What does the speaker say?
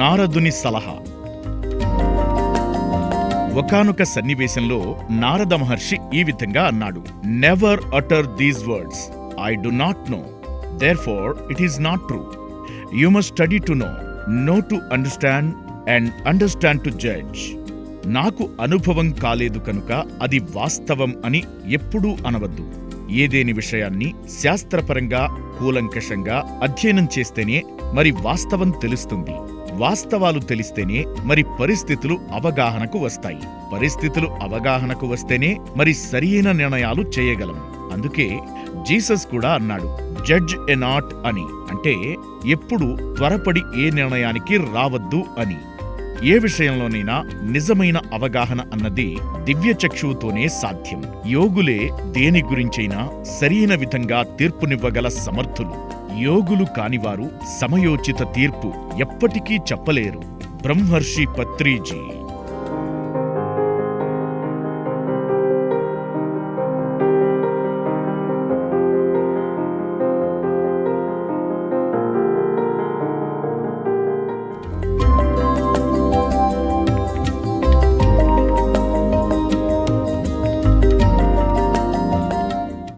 నారదుని సలహా. ఒకానొక సన్నివేశంలో నారద మహర్షి ఈ విధంగా అన్నాడు. Never utter these words I do not know therefore it is not true you must study to know know to understand and understand to judge నాకు అనుభవం కాలేదు కనుక అది వాస్తవం అని ఎప్పుడూ అనవద్దు. ఏదేని విషయాన్ని శాస్త్రపరంగా కూలంకషంగా అధ్యయనం చేస్తేనే మరి వాస్తవం తెలుస్తుంది. వాస్తవాలు తెలిస్తేనే మరి పరిస్థితులు అవగాహనకు వస్తాయి. పరిస్థితులు అవగాహనకు వస్తేనే మరి సరియైన నిర్ణయాలు చేయగలం. అందుకే జీసస్ కూడా అన్నాడు జడ్జ్ ఎ నాట్ అని. అంటే ఎప్పుడు త్వరపడి ఏ నిర్ణయానికి రావద్దు అని. ఏ విషయంలోనైనా నిజమైన అవగాహన అన్నది దివ్యచక్షువుతోనే సాధ్యం. యోగులే దేని గురించైనా సరైన విధంగా తీర్పునివ్వగల సమర్థులు. యోగులు కానివారు సమయోచిత తీర్పు ఎప్పటికీ చెప్పలేరు. బ్రహ్మర్షి పత్రీజీ.